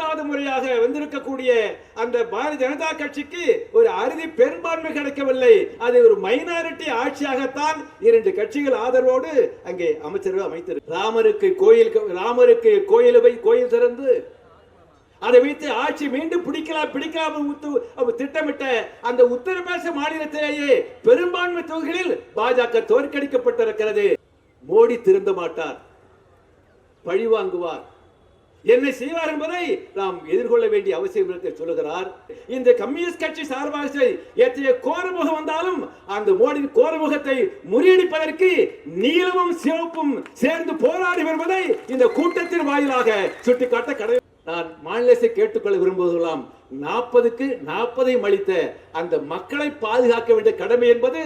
மூன்றாவது முறையாக வந்திருக்கக்கூடிய அந்த பாரதிய ஜனதா கட்சிக்கு ஒரு அறுதி பெரும்பான்மை கிடைக்கவில்லை. அது ஒரு மைனாரிட்டி ஆட்சியாகத்தான் இரண்டு கட்சிகள் ஆதரவோடு அங்கே அமைச்சர்கள் அமைத்திரு ராமருக்கு கோயில் ராமருக்கு கோயில் கோயில் திறந்து அதை வைத்து ஆட்சி மீண்டும் பிடிக்கலாம் பிடிக்கலாம் திட்டமிட்ட அந்த உத்தரப்பிரதேச மாநிலத்திலேயே பெரும்பான்மை தொகுதிகளில் பாஜக தோற்கடிக்கப்பட்டிருக்கிறது. மோடி திருந்த மாட்டார். பழி வாங்குவார். என்ன செய்வார் என்பதை நாம் எதிர்கொள்ள வேண்டிய அவசியம் இருக்க சொல்லுகிறார். இந்த கம்யூனிஸ்ட் கட்சி சார்பாக எத்தகைய கோரமுகம் வந்தாலும் அந்த மோடியின் கோரமுகத்தை முறியடிப்பதற்கு நீலமும் சிவப்பும் சேர்ந்து போராடி வருவதை இந்த கூட்டத்தின் வாயிலாக சுட்டிக்காட்ட கடை நான் மாநிலத்தை கேட்டுக்கொள்ள விரும்புவதெல்லாம் நாற்பதுக்கு நாற்பதை அளித்த அந்த மக்களை பாதுகாக்க வேண்டிய கடமை என்பது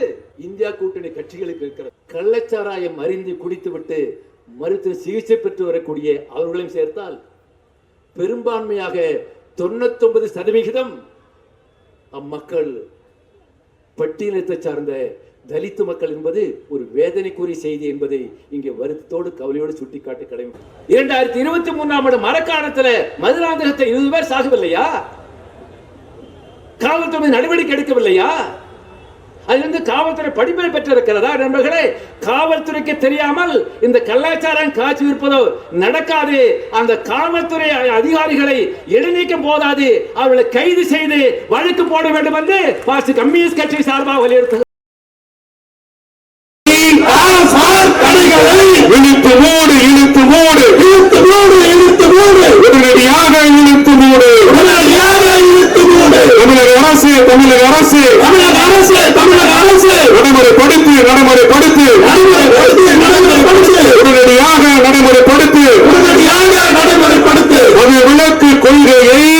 இந்தியா கூட்டணி கட்சிகளுக்கு இருக்கிறது. கள்ளச்சாராயம் அறிந்து குடித்துவிட்டு மருத்துவ சிகிச்சை பெற்று வரக்கூடிய அவர்களையும் சேர்த்தால் பெரும்பான்மையாக தொண்ணூத்தொன்பது சதவிகிதம் அம்மக்கள் பட்டியலத்தை சார்ந்த தலித்து மக்கள் என்பது ஒரு வேதனைக்குரிய செய்தி என்பதை இங்கே வருத்தத்தோடு கவலையோடு சுட்டிக்காட்டு கடமை இரண்டாயிரத்தி இருபத்தி மூணாம் ஆண்டு மரக்காணத்துல மதுராந்தகத்தை இருபது பேர் சாகவில்லையா? காவல்துறை நடவடிக்கை எடுக்கவில்லையா? அதிலிருந்து காவல்துறை படிப்பினை பெற்றிருக்கிறதா? நண்பர்களே காவல்துறைக்கு தெரியாமல் இந்த கலாச்சாரம் காட்சி இருப்பதோ நடக்காது. அந்த காவல்துறை அதிகாரிகளை இடைநீக்கம் போதாது. அவர்களை கைது செய்து வழக்கு போட வேண்டும் என்று பாசி கம்யூனிஸ்ட் கட்சி சார்பாக வலியுறுத்து கடைகளை இழுத்து மூடு இழுத்து மூடு இழுத்து மூடு இழுத்து மூடு உடனடியாக இழுத்து மூடு உடனடியாக இழுத்து மூடு தமிழக அரசு தமிழக அரசு தமிழக அரசு தமிழக அரசு நடைமுறைப்படுத்து நடைமுறைப்படுத்து நடைமுறைப்படுத்து நடைமுறைப்படுத்து உடனடியாக நடைமுறைப்படுத்து உடனடியாக நடைமுறைப்படுத்து அது விளக்கு கொள்கையை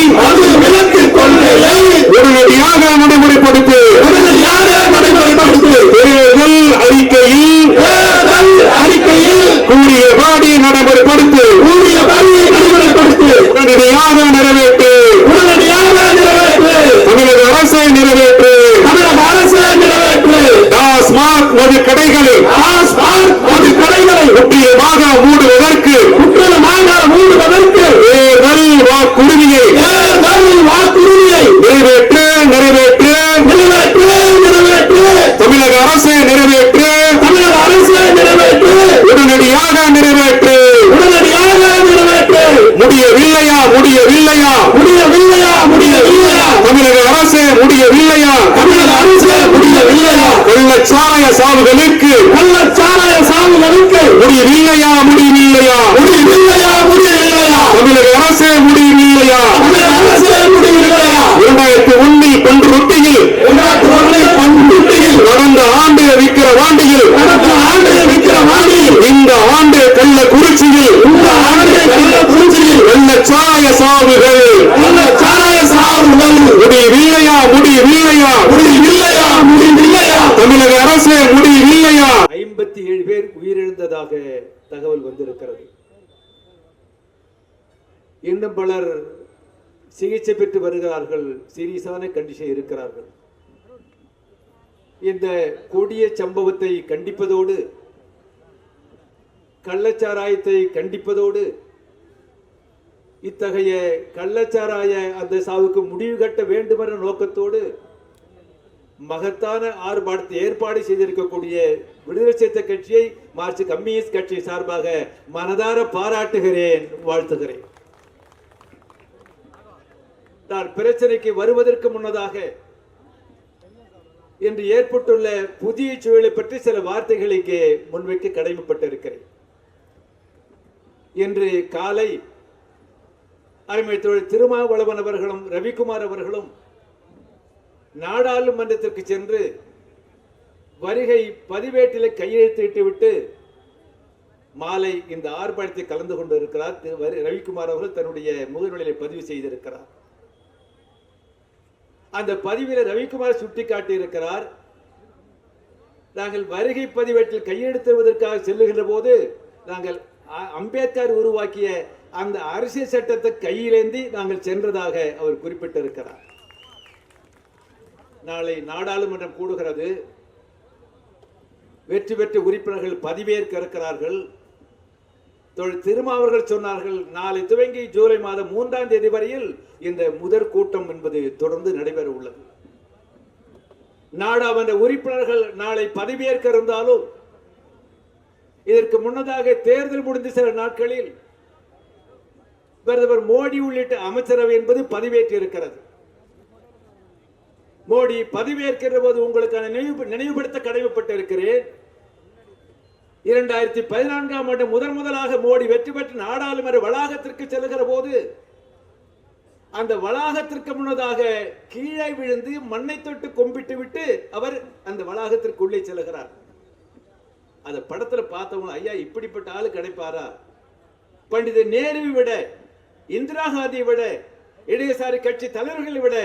முடியவில்லையா? முடியவில்லையா? முடியவில்லையா? தமிழக அரசு முடியவில்லையா? ஐம்பத்தி ஏழு பேர் உயிரிழந்ததாக தகவல் வந்திருக்கிறது. இன்னும் பலர் சிகிச்சை பெற்று வருகிறார்கள். சீரியஸான கண்டிஷன் இருக்கிறார்கள். இந்த கொடிய சம்பவத்தை கண்டிப்பதோடு கள்ளச்சாராயத்தை கண்டிப்பதோடு இத்தகைய கள்ளச்சாராய அந்த சாவுக்கு முடிவு கட்ட வேண்டும் என்ற நோக்கத்தோடு மகத்தான ஆர்ப்பாட்டத்தை ஏற்பாடு செய்திருக்கக்கூடிய விடுதலை சேர்த்த கட்சியை மார்ச் கம்யூனிஸ்ட் கட்சி சார்பாக மனதார பாராட்டுகிறேன் வாழ்த்துகிறேன். நான் பிரச்சனைக்கு வருவதற்கு முன்னதாக இன்று ஏற்பட்டுள்ள புதிய சூழலை பற்றி சில வார்த்தைகளுக்கு முன்வைக்க கடமைப்பட்டிருக்கிறேன். இன்று காலை அருமை தொழில் திருமாவளவன் அவர்களும் ரவிக்குமார் அவர்களும் நாடாளுமன்றத்திற்கு சென்று வருகை பதிவேட்டில கையெழுத்திட்டு விட்டு மாலை இந்த ஆர்ப்பாட்டத்தில் கலந்து கொண்டிருக்கிறார் திரு ரவிக்குமார் அவர்கள் தன்னுடைய முகநூலிலே பதிவு செய்திருக்கிறார். அந்த பதிவில் ரவிக்குமார் சுட்டிக்காட்டி இருக்கிறார் நாங்கள் வருகை பதிவேட்டில் கையெழுத்துவதற்காக செல்லுகின்ற போது நாங்கள் அம்பேத்கர் உருவாக்கிய அந்த அரசியல் சட்டத்தை கையிலேந்தி நாங்கள் சென்றதாக அவர் குறிப்பிட்டிருக்கிறார். நாளை நாடாளுமன்றம் கூடுகிறது. வெற்றி பெற்ற உறுப்பினர்கள் பதவியேற்க இருக்கிறார்கள். தொழில் திருமாவர்கள் சொன்னார்கள் நாளை துவங்கி ஜூலை மாதம் மூன்றாம் தேதி வரையில் இந்த முதற் கூட்டம் என்பது தொடர்ந்து நடைபெற உள்ளது. நாடாளுமன்ற உறுப்பினர்கள் நாளை பதவியேற்க இருந்தாலும் இதற்கு முன்னதாக தேர்தல் முடிந்த சில நாட்களில் பிரதமர் மோடி உள்ளிட்ட அமைச்சரவை என்பது பதவியேற்று இருக்கிறது மோடி பதவியேற்கிற போது உங்களுக்கான நினைவு நினைவுபடுத்த கடமைப்பட்டிருக்கிறேன். இரண்டாயிரத்தி பதினான்காம் ஆண்டு முதன் முதலாக மோடி வெற்றி பெற்று நாடாளுமன்ற வளாகத்திற்கு செல்கிற போது அந்த வளாகத்திற்கு முன்னதாக கீழே விழுந்து மண்ணை தொட்டு கும்பிட்டு விட்டு அவர் அந்த வளாகத்திற்கு உள்ளே செல்கிறார் அந்த படத்துல பார்த்தவங்க ஐயா இப்படிப்பட்ட ஆளு கிடைப்பாரா? பண்டித நேருவை விட இந்திரா காந்தியை விட இடதுசாரி கட்சி தலைவர்களை விட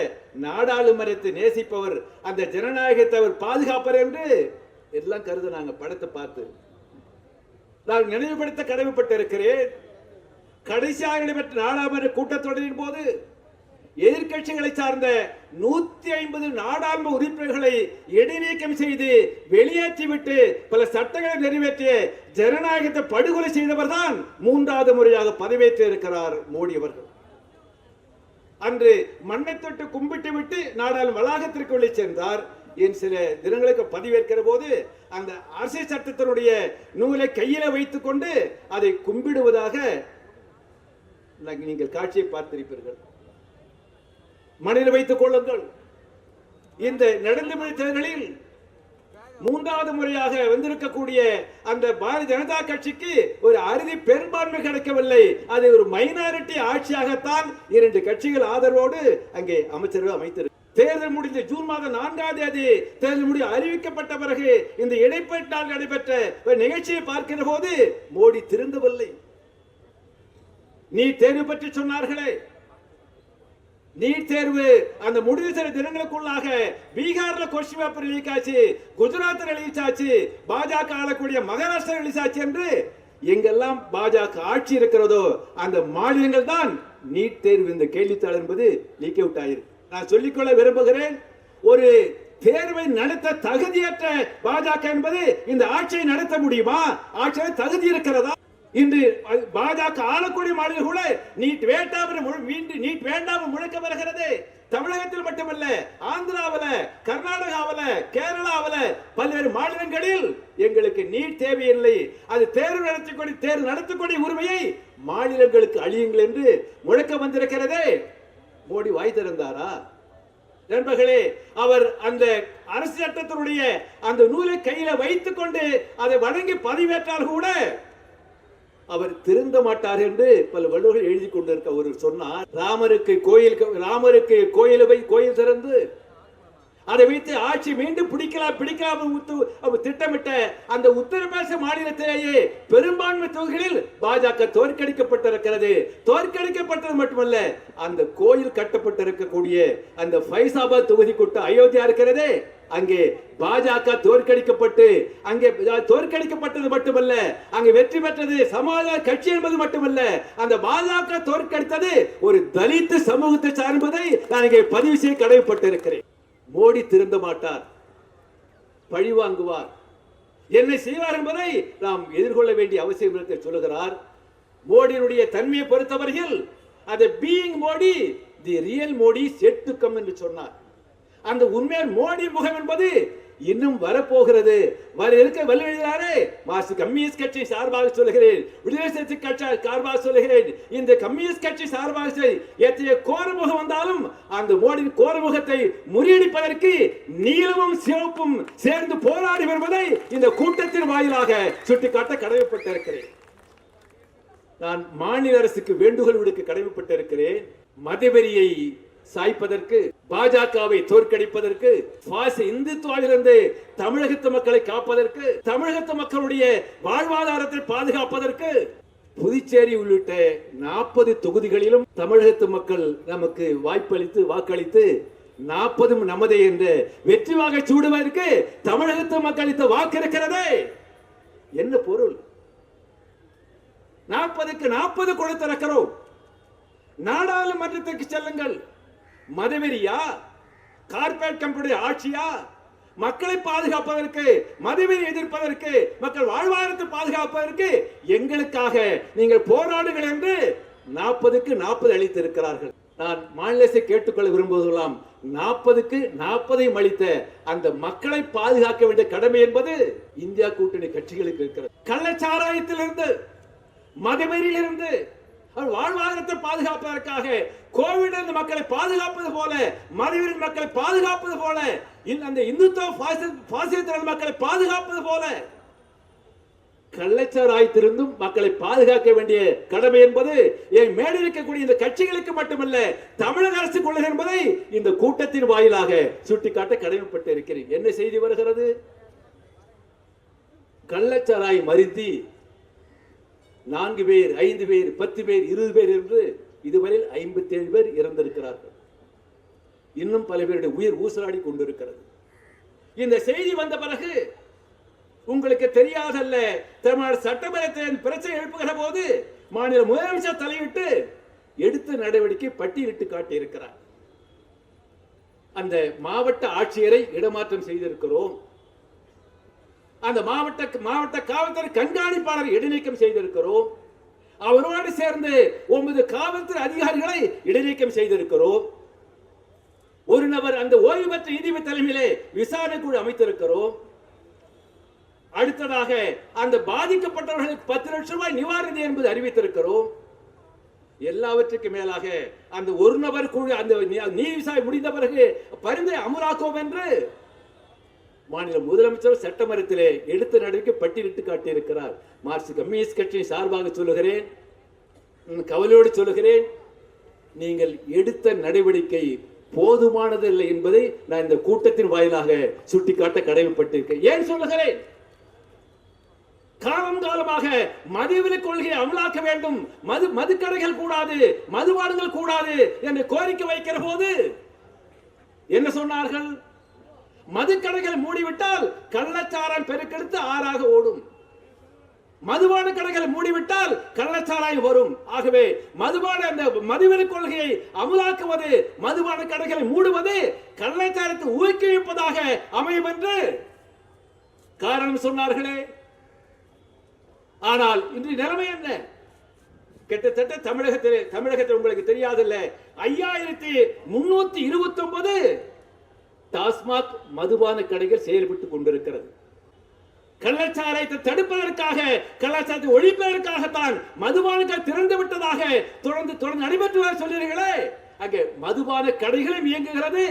நாடாளுமன்றத்தை நேசிப்பவர் அந்த ஜனநாயகத்தை அவர் பாதுகாப்பர் என்று எல்லாம் கருதுனாங்க படத்தை பார்த்து. நான் நினைவுபடுத்த கடமைப்பட்டிருக்கிறேன். கடைசியாக நடைபெற்ற நாடாளுமன்ற கூட்டத்தொடரின் போது எதிர்க்கட்சிகளை சார்ந்த நூத்தி ஐம்பது நாடாளுமன்ற உறுப்பினர்களை இடைநீக்கம் செய்து வெளியேற்றிவிட்டு பல சட்டங்களை நிறைவேற்றிய ஜனநாயகத்தை படுகொலை செய்தவர் தான் மூன்றாவது முறையாக பதவியேற்றிருக்கிறார் மோடி அவர்கள். அன்று மண்ணை தொட்டு கும்பிட்டு விட்டு நாடாளும் வளாகத்திற்கு உள்ளே சேர்ந்தார் என் சில தினங்களுக்கு பதிவேற்கிற போது அந்த அரசியல் சட்டத்தினுடைய நூலை கையில வைத்துக் கொண்டு அதை கும்பிடுவதாக நீங்கள் காட்சியை பார்த்திருப்பீர்கள். மனதில் வைத்துக் கொள்ளுங்கள். இந்த நடந்து தேர்தலில் மூன்றாவது முறையாக வந்திருக்கக்கூடிய அந்த பாரதிய ஜனதா கட்சிக்கு ஒரு அறுதி பெரும்பான்மை கிடைக்கவில்லை. அது ஒரு மைனாரிட்டி ஆட்சியாகத்தான் இரண்டு கட்சிகள் ஆதரவோடு அங்கே அமைச்சர்கள் அமைத்திருக்க தேர்தல் முடிந்த ஜூன் மாதம் நான்காம் தேதி தேர்தல் முடிவு அறிவிக்கப்பட்ட பிறகு இந்த இடைப்பட்டால் நடைபெற்ற ஒரு நிகழ்ச்சியை பார்க்கிற போது மோடி திருந்தவில்லை. நீ தேர்வு பற்றி சொன்னார்களே. நீட் தேர்வு அந்த முடிவு சில தினங்களுக்குள்ளாக பீகார்ல கொஸ்டின் பேப்பர் ரிலீஸ் ஆச்சு குஜராத் ரிலீஸ் ஆச்சு பாஜக ஆளக்கூடிய மகாராஷ்டிரா ரிலீஸ் ஆச்சு என்று எங்கெல்லாம் பாஜக ஆட்சி இருக்கிறதோ அந்த மாநிலங்கள் தான் நீட் தேர்வு இந்த கேள்வித்தாள் என்பது லீக் அவுட் ஆயிருக்கு நான் சொல்லிக்கொள்ள விரும்புகிறேன் ஒரு தேர்வை நடத்த தகுதியற்ற பாஜக என்பது இந்த ஆட்சியை நடத்த முடியுமா? ஆட்சியை தகுதி இருக்கிறதா? இன்று பாஜக ஆளக்கூடிய மாநிலம் கூட நீட் வேண்டாம் முழு- மீண்டும் நீட் வேண்டாம் முழக்க வருகிறது. தமிழகத்தில் மட்டுமல்ல ஆந்திராவில கர்நாடகாவில கேரளாவில பல்வேறு மாநிலங்களில் எங்களுக்கு நீட் தேவையில்லை. அது தேர்வு நடத்தக்கூடிய தேர்வு நடத்தக்கூடிய உரிமையை மாநிலங்களுக்கு அழியுங்கள் என்று முழக்க வந்திருக்கிறதே. மோடி வாய் திறந்தாரா? நண்பர்களே அவர் அந்த அரசு சட்டத்தினுடைய அந்த நூலை கையில வைத்துக் கொண்டு அதை வழங்கி பதிவேற்றால் கூட அவர் திருந்த மாட்டார் என்று பல வள்ளுவர்கள் எழுதி கொண்டிருக்க ஒரு சொன்னார். ராமருக்கு கோயில் ராமருக்கு கோயிலை கோயில் திறந்து அதை வைத்து ஆட்சி மீண்டும் பிடிக்கலாம் பிடிக்கலாம் திட்டமிட்ட அந்த உத்தரப்பிரதேச மாநிலத்திலேயே பெரும்பான்மை தொகுதிகளில் பாஜக தோற்கடிக்கப்பட்டிருக்கிறது. தோற்கடிக்கப்பட்டது மட்டுமல்ல அந்த கோயில் கட்டப்பட்டிருக்கக்கூடிய அந்த ஃபைசாபாத் தொகுதிக்குட்டு அயோத்தியா இருக்கிறதே அங்கே பாஜக தோற்கடிக்கப்பட்டு அங்கே தோற்கடிக்கப்பட்டது மட்டுமல்ல அங்கே வெற்றி பெற்றது சமாஜ்வாதி கட்சி என்பது மட்டுமல்ல அந்த பாஜக தோற்கடித்தது ஒரு தலித்து சமூகத்தை சார்ந்ததை நான் இங்கே பதிவு செய்ய கடமைப்பட்டிருக்கிறேன். மோடி திருந்த மாட்டார். பழி வாங்குவார். என்னை செய்வார் என்பதை நாம் எதிர்கொள்ள வேண்டிய அவசியம் இருக்க சொல்லுகிறார். மோடியினுடைய தன்மையை பொறுத்தவரையில் அது being Modi the real Modi set come என்று சொன்னார். அந்த உண்மையான மோடி முகம் என்பது இன்னும் வரப்போகிறது. வர இருக்க வலுவெழுகிறாரே மாசு கம்யூனிஸ்ட் கட்சி சார்பாக சொல்லுகிறேன். விடுதலை சிறுத்தை கட்சி சார்பாக சொல்லுகிறேன். இந்த கம்யூனிஸ்ட் கட்சி சார்பாக எத்தனை கோரமுகம் வந்தாலும் அந்த மோடியின் கோரமுகத்தை முறியடிப்பதற்கு நீளமும் சிவப்பும் சேர்ந்து போராடி வருவதை இந்த கூட்டத்தின் வாயிலாக சுட்டிக்காட்ட கடமைப்பட்டிருக்கிறேன். நான் மாநில அரசுக்கு வேண்டுகோள் விடுக்க கடமைப்பட்டிருக்கிறேன். மதவெறியை சாய்ப்பதற்கு பாஜகவை தோற்கடிப்பதற்கு இந்துத்துவாவிலிருந்து தமிழகத்து மக்களை காப்பதற்கு தமிழகத்து மக்களுடைய வாழ்வாதாரத்தை பாதுகாப்பதற்கு புதுச்சேரி உள்ளிட்ட நாற்பது தொகுதிகளிலும் தமிழகத்து மக்கள் நமக்கு வாய்ப்பளித்து வாக்களித்து நாற்பதும் நமதே என்ற வெற்றி வாகை சூடுவதற்கு தமிழகத்து மக்களித்த வாக்கு இருக்கிறதே. என்ன பொருள்? நாற்பதுக்கு நாற்பது கொடுத்திருக்கிறோம் நாடாளுமன்றத்துக்கு செல்லுங்கள். மதவெறியா? கார்பரேட் கம்பெனி ஆட்சியா? மக்களை பாதுகாப்பதற்கு மதுவினை எதிர்ப்பதற்கு மக்கள் வாழ்வாதாரத்தை பாதுகாப்பதற்கு எங்களுக்காக நீங்கள் போராடுங்கள் என்று நாற்பதுக்கு நாற்பது அளித்திருக்கிறார்கள். நான் மாநிலத்தை கேட்டுக்கொள்ள விரும்புவதெல்லாம் நாற்பதுக்கு நாற்பதையும் அளித்த அந்த மக்களை பாதுகாக்க வேண்டிய கடமை என்பது இந்தியா கூட்டணி கட்சிகளுக்கு இருக்கிறது. கள்ளச்சாராயத்திலிருந்து மதவெறியிலிருந்து அவர் வாழ்வாதாரத்தை பாதுகாப்பதற்காக கோவிட் மக்களை பாதுகாப்பது போல மறைவின் மக்களை பாதுகாப்பது போல அந்த இந்துத்துவ பாசி- மக்களை பாதுகாப்பது போல. கள்ளச்சாராயத்திலிருந்தும் மக்களை பாதுகாக்க வேண்டிய கடமை என்பது என் மேலில் இருக்கக்கூடிய இந்த கட்சிகளுக்கு மட்டுமல்ல தமிழக அரசு கொள்கை என்பதை இந்த கூட்டத்தின் வாயிலாக சுட்டிக்காட்ட கடமைப்பட்டு இருக்கிறேன் என்ன செய்தி வருகிறது? கள்ளச்சாராய் மருந்தி நான்கு பேர் ஐந்து பேர் பத்து பேர் இருபது பேர் என்று இதுவரையில் ஐம்பத்தி ஏழு பேர் இறந்திருக்கிறார்கள். இன்னும் பல பேருடைய உயிர் ஊசலாடி கொண்டிருக்கிறது. இந்த செய்தி வந்த பிறகு உங்களுக்கு தெரியாதல்ல தமிழ்நாடு சட்டமன்றத்தின் பிரச்சனை எழுப்புகிற போது மாநில முதலமைச்சர் தலையிட்டு எடுத்த நடவடிக்கை பட்டியலிட்டு காட்டியிருக்கிறார். அந்த மாவட்ட ஆட்சியரை இடமாற்றம் செய்திருக்கிறோம். அந்த மாவட்ட மாவட்ட காவல்துறை கண்காணிப்பாளர் இடைநீக்கம் செய்திருக்கிறோம். அவரோடு சேர்ந்து ஒன்பது காவல்துறை அதிகாரிகளை இடைநீக்கம் செய்திருக்கிறோம். ஒரு நபர் அந்த ஓய்வு பெற்ற நீதிபதி தலைமையிலே விசாரணை குழு அமைத்திருக்கிறோம். அடுத்ததாக அந்த பாதிக்கப்பட்டவர்களுக்கு பத்து லட்சம் ரூபாய் நிவாரணம் என்பது அறிவித்திருக்கிறோம். எல்லாவற்றுக்கும் மேலாக அந்த ஒரு நபர் குழு அந்த நீ- நீதி விசாரணை முடிந்த பிறகு பரிந்துரை அமலாக்குவோம் என்று மாநில முதலமைச்சர் சட்டமன்றத்திலே எடுத்த நடவடிக்கை பட்டியலிட்டு காட்டியிருக்கிறார். மார்க்சிஸ்ட் கம்யூனிஸ்ட் கட்சியின் சார்பாக சொல்லுகிறேன் கவலையோடு சொல்லுகிறேன் நீங்கள் எடுத்த நடவடிக்கை போதுமானது இல்லை என்பதை நான் இந்த கூட்டத்தின் வாயிலாக சுட்டிக்காட்ட கடமைப்பட்டிருக்கேன். ஏன் சொல்லுகிறேன்? காலம் காலமாக மதுவிலை கொள்கையை அமலாக்க வேண்டும். மது மதுக்கடைகள் கூடாது மதுபானங்கள் கூடாது என்று கோரிக்கை வைக்கிற போது என்ன சொன்னார்கள்? மதுக்கடைகள் மூடிவிட்டால் கள்ளச்சாராயம் பெருக்கெடுத்து ஆறாக ஓடும். மதுபான கடைகள் மூடிவிட்டால் கள்ளச்சாராயம் வரும். ஆகவே மதுபான அந்த மதுவிலக்கு கொள்கையை அமலாக்குவது மதுபான கடைகளை மூடுவது கள்ளச்சாரத்தை ஊக்குவிப்பதாக அமையும் என்று காரணம் சொன்னார்களே. ஆனால் இன்று நிலைமை என்ன? கிட்டத்தட்ட தமிழகத்தில் தமிழகத்தில் உங்களுக்கு தெரியாதில்ல. ஐயாயிரத்தி முன்னூத்தி இருபத்தி ஒன்பது டாஸ்மாக் மதுபான கடைகள் செயல்பட்டு கொண்டிருக்கிறது. கள்ளச்சாராயத்தை தடுப்பதற்காக கலாச்சாரத்தை ஒழிப்பதற்காகத்தான் மதுபானங்கள் திறந்து விட்டதாக தொடர்ந்து தொடர்ந்து நடைபெற்று வர சொல்கிறீர்களே. அங்கே மதுபான கடைகளும் இயங்குகிறது.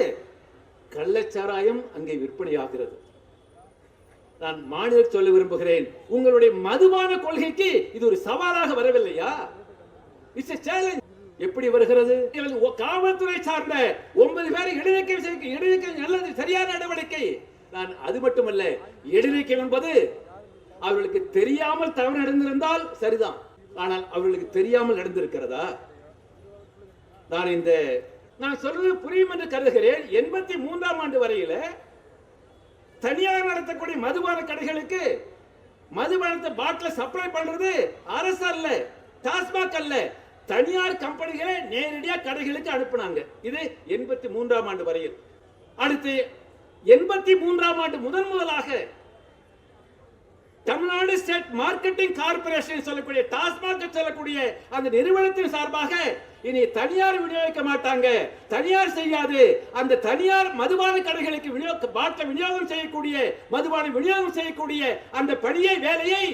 கள்ளச்சாராயம் அங்கே விற்பனையாகிறது. நான் மாநில சொல்ல விரும்புகிறேன் உங்களுடைய மதுபான கொள்கைக்கு இது ஒரு சவாலாக வரவில்லையா? இட்ஸ் சேலஞ்ச் எப்படி வருகிறது? காவல்துறை சார்ந்த ஒன்பது பேரை இடைநீக்கம் செய்ய இடைநீக்கம் நல்லது சரியான நடவடிக்கை. நான் அது மட்டுமல்ல இடைநீக்கம் என்பது அவர்களுக்கு தெரியாமல் தவறு நடந்திருந்தால் சரிதான். ஆனால் அவர்களுக்கு தெரியாமல் நடந்திருக்கிறதா? நான் இந்த நான் சொல்றது புரியும் என்று கருதுகிறேன். எண்பத்தி மூன்றாம் ஆண்டு வரையில தனியார் நடத்தக்கூடிய மதுபான கடைகளுக்கு மதுபானத்தை பாட்டில் சப்ளை பண்றது அரசு அல்ல டாஸ்மாக் அல்ல. தனியார் கம்பெனிகளே நேரடியாக கடைகளுக்கு அனுப்புனாங்க. இது எண்பத்தி மூன்றாம் ஆண்டு வரையில். அடுத்து எண்பத்தி மூன்றாம் ஆண்டு முதன் முதலாக தமிழ்நாடு ஸ்டேட் மார்க்கெட்டிங் கார்பரேஷன் சொல்லக்கூடிய டாஸ்மாக சொல்லக்கூடிய அந்த நிறுவனத்தின் சார்பாக இனி தனியார் விநியோகிக்க மாட்டாங்க. தனியார் செய்யாது. அந்த தனியார் மதுபான கடைகளுக்கு விநியோக பாட்டில விநியோகம் செய்யக்கூடிய மதுபான விநியோகம் செய்யக்கூடிய அந்த பணியை வேலையை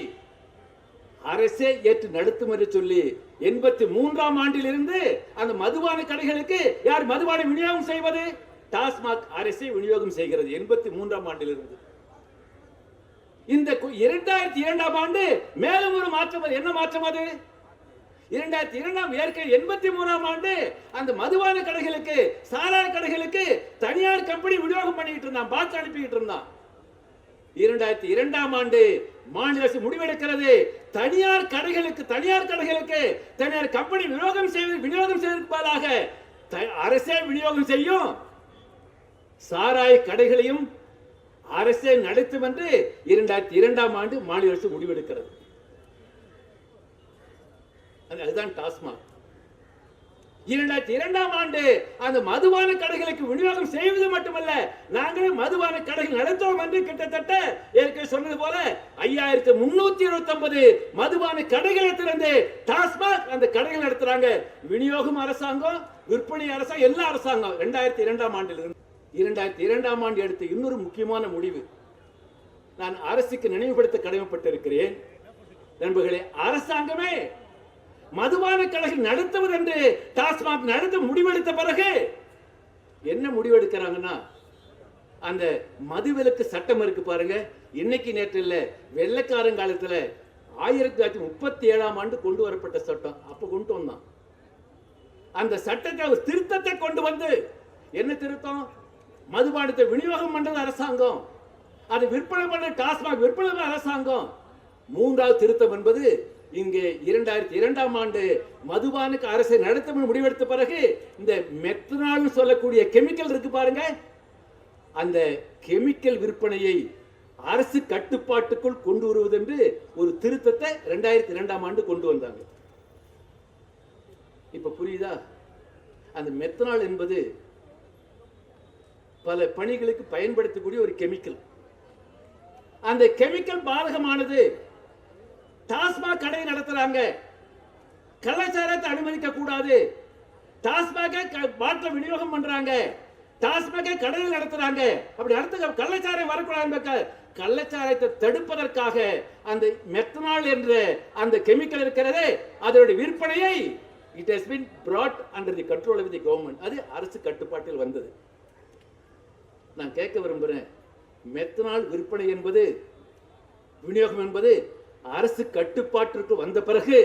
அரசே ஏற்று நடத்தும் என்று சொல்லி எண்பத்தி மூன்றாம் ஆண்டிலிருந்து அந்த மதுபான கடைகளுக்கு யார் மதுபான விநியோகம் செய்வது? டாஸ்மாக் அரசே விநியோகம் செய்கிறது எண்பத்தி மூன்றாம் ஆண்டிலிருந்து. இந்த இரண்டாயிரத்தி இரண்டாம் ஆண்டு மேலும் ஒரு மாற்றம் அது. என்ன மாற்றம் அது? இரண்டாயிரத்தி இரண்டாம் ஏற்கனவே எண்பத்தி மூணாம் ஆண்டு அந்த மதுபான கடைகளுக்கு சாராய கடைகளுக்கு தனியார் கம்பெனி விநியோகம் பண்ணிட்டு இருந்தான் பாக்கு அனுப்பிக்கிட்டு இருந்தான். இரண்டாயிரத்தி இரண்டாம் ஆண்டு மாநில அரசு முடிவெடுக்கிறது. தனியார் கடைகளுக்கு தனியார் கடைகளுக்கு தனியார் கம்பெனி விநியோகம் செய்வது விநியோகம் செய்வதற்கு பதிலாக த- அரசே விநியோகம் செய்யும். சாராய கடைகளையும் அரசே நடத்தும் என்று இரண்டாயிரத்தி இரண்டாம் ஆண்டு மாநில அரசு முடிவெடுக்கிறது. அது- அதுதான் டாஸ்மாக். இரண்டாயிரத்தி இரண்டாம் ஆண்டு அந்த மதுபான கடைகளுக்கு விநியோகம் செய்வது மட்டுமல்ல நாங்களே மதுபான கடைகள் நடத்தோம் என்று கிட்டத்தட்ட ஏற்கனவே சொன்னது போல ஐயாயிரத்தி முன்னூத்தி இருபத்தி ஒன்பது மதுபான கடைகளை திறந்து டாஸ்மாக் அந்த கடைகள் நடத்துறாங்க. விநியோகம் அரசாங்கம் விற்பனை அரசாங்கம் எல்லா அரசாங்கம் ரெண்டாயிரத்தி இரண்டாம் ஆண்டில் இருந்து இரண்டாயிரத்தி இரண்டாம் ஆண்டு எடுத்த இன்னொரு முக்கியமான முடிவு. நான் அரசுக்கு நினைவுபடுத்த கடமைப்பட்டிருக்கிறேன். நண்பர்களே அரசாங்கமே மதுபான கழகம் நடத்துவது என்று டாஸ்மாக் நடத்த முடிவெடுத்த பிறகு என்ன முடிவெடுக்கிறாங்கன்னா அந்த மதுவிலக்கு சட்டம் இருக்கு பாருங்க. இன்னைக்கு நேற்று இல்ல வெள்ளைக்காரங்காலத்துல ஆயிரத்தி தொள்ளாயிரத்தி முப்பத்தி ஏழாம் ஆண்டு கொண்டு வரப்பட்ட சட்டம். அப்போ கொண்டு வந்தான். அந்த சட்டத்தை ஒரு திருத்தத்தை கொண்டு வந்து என்ன திருத்தம்? மதுபானத்தை விநியோகம் பண்றது அரசாங்கம். அதை விற்பனை பண்ண டாஸ்மாக் விற்பனை பண்ண அரசாங்கம். மூன்றாவது திருத்தம் என்பது இங்கே இரண்டாயிரத்தி இரண்டாம் ஆண்டு மதுபானுக்கு அரசை நடத்த முடிவெடுத்த பிறகு இந்த மெத்தனால் சொல்லக்கூடிய கெமிக்கல் இருக்கு பாருங்க. அந்த கெமிக்கல் விற்பனையை அரசு கட்டுப்பாட்டுக்குள் கொண்டு வருவது என்று ஒரு திருத்தத்தை ரெண்டாயிரத்தி இரண்டாம் ஆண்டு கொண்டு வந்தாங்க. இப்ப புரியுதா? அந்த மெத்தனால் என்பது பல பணிகளுக்கு பயன்படுத்தக்கூடிய ஒரு கெமிக்கல். அந்த கெமிக்கல் பாதகமானது டாஸ்மாக் கடை நடத்துறாங்க. கலாச்சாரத்தை அனுமதிக்க கூடாது டாஸ்மாக பாட்டில் விநியோகம் பண்றாங்க. டாஸ்மாக கடையில் நடத்துறாங்க. அப்படி நடத்த கள்ளச்சாரம் வரக்கூடாது கள்ளச்சாரத்தை தடுப்பதற்காக அந்த மெத்தனால் என்ற அந்த கெமிக்கல் இருக்கிறது அதனுடைய விற்பனையை it has been brought under the control of the government அது அரசு கட்டுப்பாட்டில் வந்தது. நான் கேட்க விரும்புகிறேன் மெத்தனால் விற்பனை என்பது விநியோகம் என்பது அரசு கட்டுப்பாட்டிற்கு வந்த பிறகு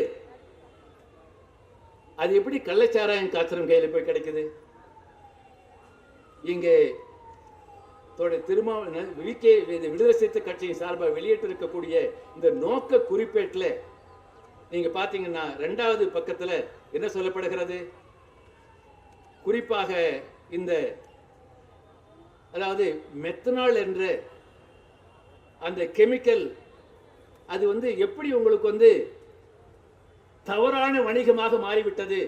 அது எப்படி கள்ளச்சாராயம் காத்திரம் கையில் போய் கிடைக்குது? இங்கே தோழர் விழிக்கே விடுதலை சிறுத்தை கட்சியின் சார்பாக வெளியிட்டிருக்கக்கூடிய இந்த நோக்க குறிப்பேட்டில் நீங்க பாத்தீங்கன்னா ரெண்டாவது பக்கத்தில் என்ன சொல்லப்படுகிறது? குறிப்பாக இந்த அதாவது மெத்தனால் என்ற அந்த கெமிக்கல் அது வந்து எப்படி உங்களுக்கு வந்து தவறான வணிகமாக மாறிவிட்டது?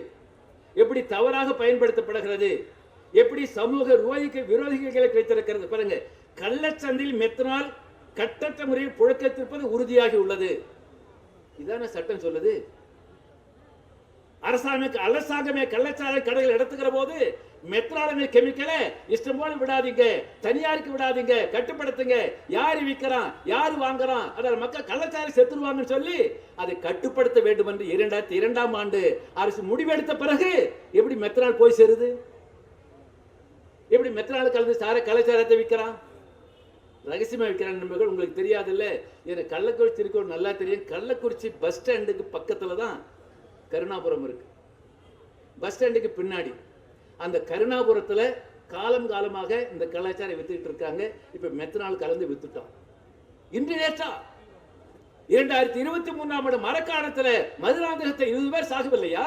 எப்படி தவறாக பயன்படுத்தப்படுகிறது? எப்படி சமூக ரூபாய்க்கு விரோதிகளை கிடைத்திருக்கிறது? பாருங்க கள்ளச்சந்தையில் மெத்தனால் கட்டற்ற முறையில் புழக்கத்திருப்பது உறுதியாகி உள்ளது. இதான சட்டம் சொல்லுது. அரசாங்க அரசாங்கமே கள்ளச்சாலை கடைகள் நடத்துகிற போது மெத்ராலமே கெமிக்கலை இஷ்டம் போல விடாதீங்க தனியாருக்கு விடாதீங்க கட்டுப்படுத்துங்க. யாரு விற்கிறான் யாரு வாங்குறான்? அதாவது மக்கள் கள்ளச்சாரி செத்துருவாங்கன்னு சொல்லி அதை கட்டுப்படுத்த வேண்டும் என்று இரண்டாயிரத்தி இரண்டாம் ஆண்டு அரசு முடிவெடுத்த பிறகு எப்படி மெத்தனால் போய் சேருது? எப்படி மெத்தனால் கலந்து சார கலாச்சாரத்தை விற்கிறான் ரகசியமாக விற்கிறான் நண்பர்கள் உங்களுக்கு தெரியாதுல்ல. எனக்கு கள்ளக்குறிச்சி திருக்கோள் நல்லா தெரியும். கள்ளக்குறிச்சி பஸ் ஸ்டாண்டுக்கு பக்கத்தில் தான் கருணாபுரம் இருக்கு. பஸ் ஸ்டாண்டுக்கு பின்னாடி. அந்த கருணாபுரத்துல காலம் காலமாக இந்த கலாச்சாரம் வித்துக்கிட்டு இருக்காங்க. இப்ப மெத்தனால் கலந்து வித்துட்டோம். இன்று நேற்றா இரண்டாயிரத்தி இருபத்தி மூணாம் ஆண்டு மரக்காலத்தில் மதுராந்தகத்தை இருபது பேர் சாகவில்லையா?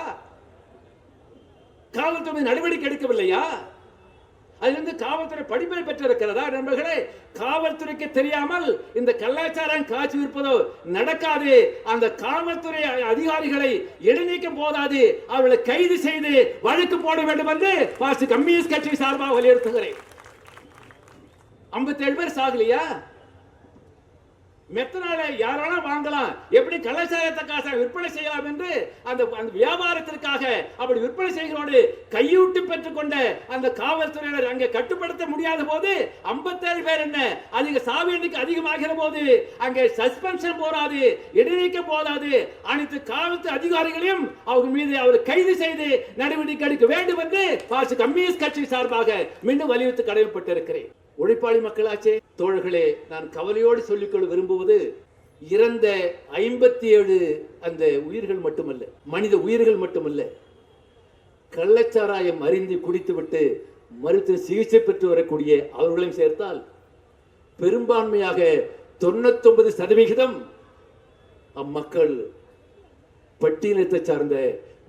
காவல்துறை நடவடிக்கை எடுக்கவில்லையா? அதிலிருந்து காவல்துறை படிப்பை பெற்றிருக்கிறதா நண்பர்களே? காவல்துறைக்கு தெரியாமல் இந்த கலாச்சாரம் காட்சி இருப்பதோ நடக்காது. அந்த காவல்துறை அதிகாரிகளை இடைநீக்கம் போதாது. அவர்களை கைது செய்து வழக்கு போட வேண்டும் என்று பாசு கம்யூனிஸ்ட் கட்சி சார்பாக வலியுறுத்துகிறேன். ஐம்பத்தேழு பேர் சாகலையா? மெத்தனால யாராலும் வாங்கலாம்? எப்படி கலாச்சாரத்தை காசை விற்பனை செய்யலாம் என்று அந்த அந்த வியாபாரத்திற்காக அப்படி விற்பனை செய்கிறோடு கையூட்டு பெற்றுக்கொண்ட அந்த காவல்துறையினர் அங்கே கட்டுப்படுத்த முடியாத போது 57 பேர் என்ன? அதிக சாவு எண்ணிக்கை அதிகமாகிற போது அங்கே சஸ்பென்ஷன் போராது இடைநீக்க போதாது. அனைத்து காவல்துறை அதிகாரிகளையும் அவங்க மீது அவர் கைது செய்து நடவடிக்கை எடுக்க வேண்டும் என்று பாசு கம்யூனிஸ்ட் கட்சி சார்பாக மீண்டும் வலியுறுத்தி கடமைப்பட்டிருக்கிறேன். உழைப்பாளி மக்களாச்சே. தோழர்களே நான் கவலையோடு சொல்லிக்கொள்ள விரும்புவது இறந்த ஐம்பத்தி ஏழு அந்த உயிர்கள் மட்டுமல்ல மனித உயிர்கள் மட்டுமல்ல. கள்ளச்சாராயம் அறிந்து குடித்துவிட்டு மருத்துவ சிகிச்சை பெற்று வரக்கூடிய அவர்களையும் சேர்த்தால் பெரும்பான்மையாக தொண்ணூத்தொன்பது சதவிகிதம் அம்மக்கள் பட்டியலத்தை சார்ந்த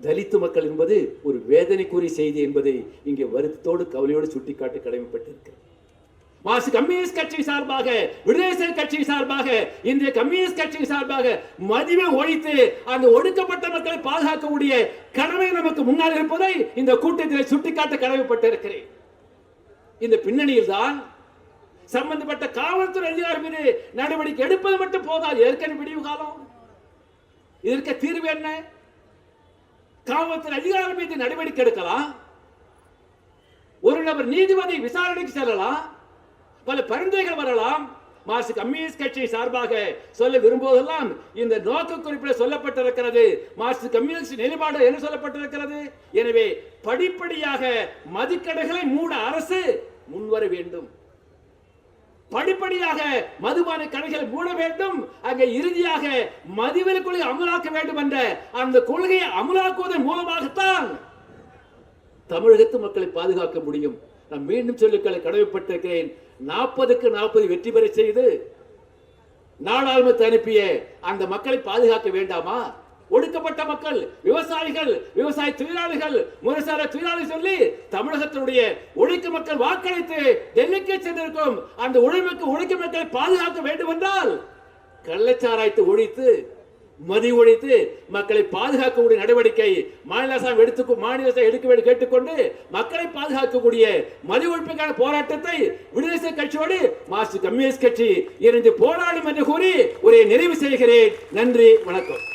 தலித்து மக்கள் என்பது ஒரு வேதனைக்குரிய செய்தி என்பதை இங்கே வருத்தத்தோடு கவலையோடு சுட்டிக்காட்ட கடமைப்பட்டிருக்கிறேன். கம்யூனிஸ்ட் கட்சி சார்பாக விடுதலை கட்சி சார்பாக இன்றைய கம்யூனிஸ்ட் கட்சி சார்பாக மதிவை ஒழித்து அந்த ஒடுக்கப்பட்ட மக்களை பாதுகாக்கக்கூடிய கடமை நமக்கு முன்னால் இருப்பதை இந்த கூட்டத்தில் சுட்டிக்காட்ட கடமைப்பட்டிருக்கிறேன். இந்த பின்னணியில் தான் சம்பந்தப்பட்ட காவல்துறை அதிகாரி மீது நடவடிக்கை எடுப்பது மட்டும் போதாது. ஏற்கனவே விடிவு காலம். இதற்கு தீர்வு என்ன? காவல்துறை அதிகாரி மீது நடவடிக்கை எடுக்கலாம். ஒரு நபர் நீதிபதி விசாரணைக்கு செல்லலாம். பல பரிந்துரைகள் வரலாம். மார்க்சிஸ்ட் கம்யூனிஸ்ட் கட்சியை சார்பாக சொல்ல விரும்புவதெல்லாம் இந்த நோக்க குறிப்பில் சொல்லப்பட்டிருக்கிறது. மார்க்சிஸ்ட் கம்யூனிஸ்ட் நிலைப்பாடு என்ன சொல்லப்பட்டிருக்கிறது. எனவே படிப்படியாக மதுக்கடைகளை மூட அரசு முன்வர வேண்டும். படிப்படியாக மதுபான கடைகளை மூட வேண்டும். அங்கே இறுதியாக மதுவிலக்கு கொள்கை அமலாக்க வேண்டும் என்ற அந்த கொள்கையை அமலாக்குவதன் மூலமாகத்தான் தமிழகத்து மக்களை பாதுகாக்க முடியும். நான் மீண்டும் சொல்லுக்களை கடமைப்பட்டிருக்கிறேன். நாற்பதுக்கு நாற்பது வெற்றி பெற செய்து நாடாளுமன்றத்தை அனுப்பிய அந்த மக்களை பாதுகாக்க வேண்டாமா? ஒடுக்கப்பட்ட மக்கள் விவசாயிகள் விவசாய தொழிலாளிகள் முறைசார தொழிலாளி சொல்லி தமிழகத்தினுடைய உழைக்கும் மக்கள் வாக்களித்து டெல்லிக்கு சென்றிருக்கும் அந்த உழைமைக்கு உழைக்கும் மக்களை பாதுகாக்க வேண்டும் என்றால் கள்ளச்சாராயத்தை ஒழித்து மதி ஒழித்து மக்களை பாதுகாக்கக்கூடிய நடவடிக்கை மாநில அரசாங்கம் எடுத்து மாநில அரசு எடுக்க வேண்டும் கேட்டுக்கொண்டு மக்களை பாதுகாக்கக்கூடிய மதி ஒழிப்புக்கான போராட்டத்தை விடுதலை கட்சியோடு மார்க்சிஸ்ட் கம்யூனிஸ்ட் கட்சி இணைந்து போராடும் என்று கூறி ஒரு நிறைவு செய்கிறேன். நன்றி வணக்கம்.